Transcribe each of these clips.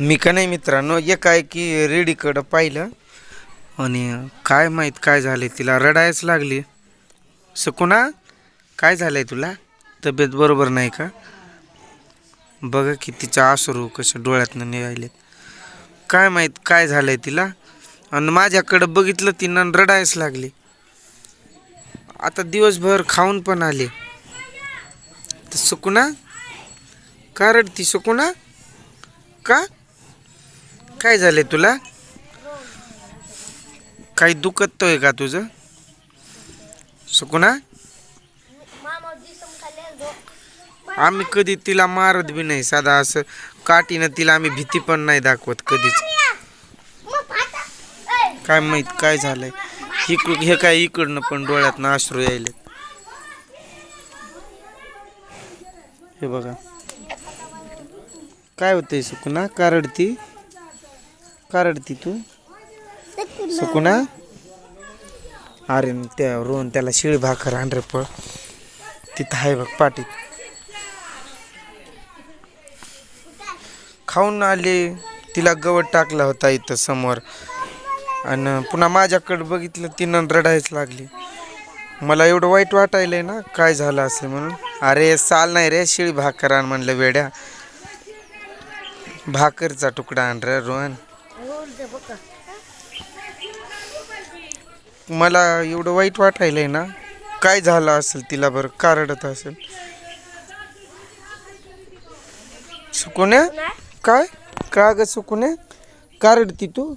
मी का नाही मित्रांनो एक आहे की रेडीकडं पाहिलं आणि काय माहीत काय झालं तिला रडायच लागली. सकुना काय झालं आहे तुला? तब्येत बरोबर नाही का? बघा की तिच्या आसरू कशा डोळ्यातनं निघालेत. काय माहीत काय झालं आहे तिला? आणि माझ्याकडं बघितलं तिनं आणि रडायच लागली. आता दिवसभर खाऊन पण आले. तर सुकुना का रडती सुकुना? का? काय झाले तुला? काही दुखतोय का तुझं? सुकुना? आम्ही कधी तिला मारत बी नाही साधा असं काठीनं तिला आम्ही भीती पण नाही दाखवत कधीच. काय माहीत काय झालंय? इकडून हे काय इकडनं पण डोळ्यातनं अश्रू यायले हे बघा. काय होतंय सुकुना? कारड ती का रडती तू? सुकुना? अरे त्या रोहन त्याला शिळी भाकर आणरे पळ. तिथं आहे बघ पाटीत. खाऊन आले. तिला गवत टाकला होता इथं समोर. आणि पुन्हा माझ्याकडे बघितलं तिनं रडायच लागली. मला एवढं वाईट वाटायलंय ना काय झालं असेल म्हणून? अरे साल नाही रे शिळी भाकर आण म्हणलं वेड्या. भाकरचा तुकडा आण रे रोहन. मला एवढं वाईट वाटायलंय ना. काय झालं असेल तिला बरं? का रडत असेल? सुकुने काय? का ग सुकुने का रडती तू?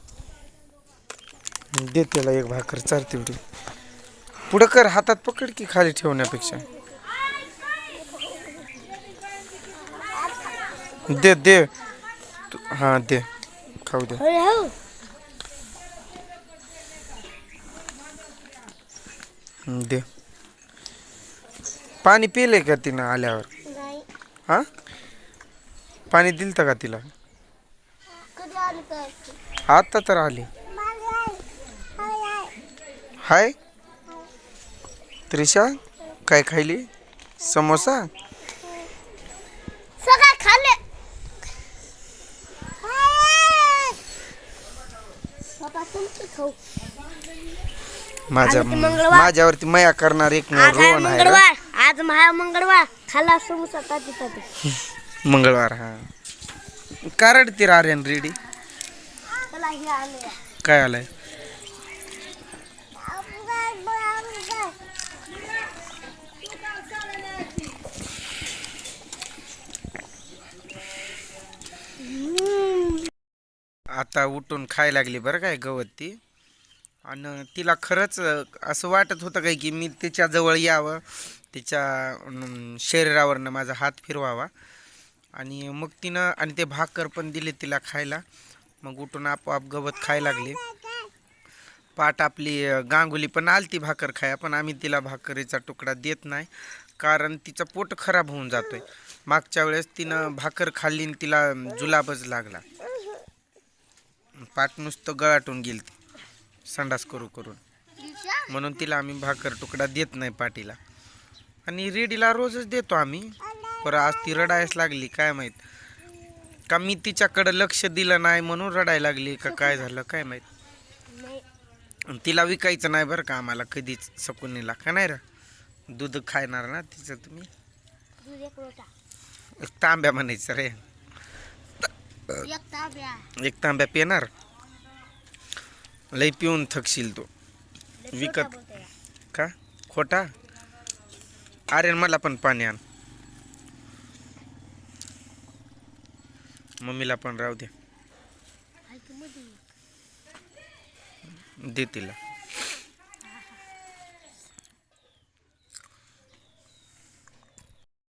दे त्याला एक भाकर चार तेवढी पुढं कर हातात पकड की खाली ठेवण्यापेक्षा. दे दे. हां दे. खाऊ दे. हं, दे. पाणी पिले का तिनं आल्यावर? हा? पाणी दिलतं का तिला? आता तर आली. हाय? त्रिशा काय खायली? समोसा? सगळं खाल्ले. खाऊ माझ्या. माझ्यावरती मया करणार एक रोहन आहे. मंगळवार. आज महा मंगळवार. खाल्ला समोसा ताती ताती मंगळवार हा. का रडती आर्यन रेडी? काय आलंय? आता उठून खाय लागली बरं काय गवत ती आणि तिला खरंच असं वाटत होतं काय की मी तिच्याजवळ यावं तिच्या शरीरावरनं माझा हात फिरवावा. आणि मग तिनं आणि ते भाकर पण दिले तिला खायला. मग उठून आपोआप गवत खायला लागले. पाट आपली गांगुली पण आलती भाकर खाया पण आम्ही तिला भाकरीचा तुकडा देत नाही. कारण तिचं पोट खराब होऊन जातोय. मागच्या वेळेस तिनं भाकर खाल्ली आणि तिला जुलाबच लागला. पाट नुसतं गळाटून गेली ती संडास करू करून. म्हणून तिला आम्ही भाकर तुकडा देत नाही पाटीला आणि रेडीला रोजच देतो आम्ही. पर आज ती रडायच लागली काय माहीत? का मी तिच्याकडं लक्ष दिलं नाही म्हणून रडायला लागली का काय झालं काय माहीत? तिला विकायचं नाही बरं का आम्हाला कधीच सकुनीला का नाही रा? दूध खायणार ना तिचं तुम्ही? तांब्या म्हणायचं रे. एक ताब्या पिणार लई पिऊन थकशील तो विकत का खोटा अरे मला पण पाणी आण मम्मीला पण राहू दे दे तिला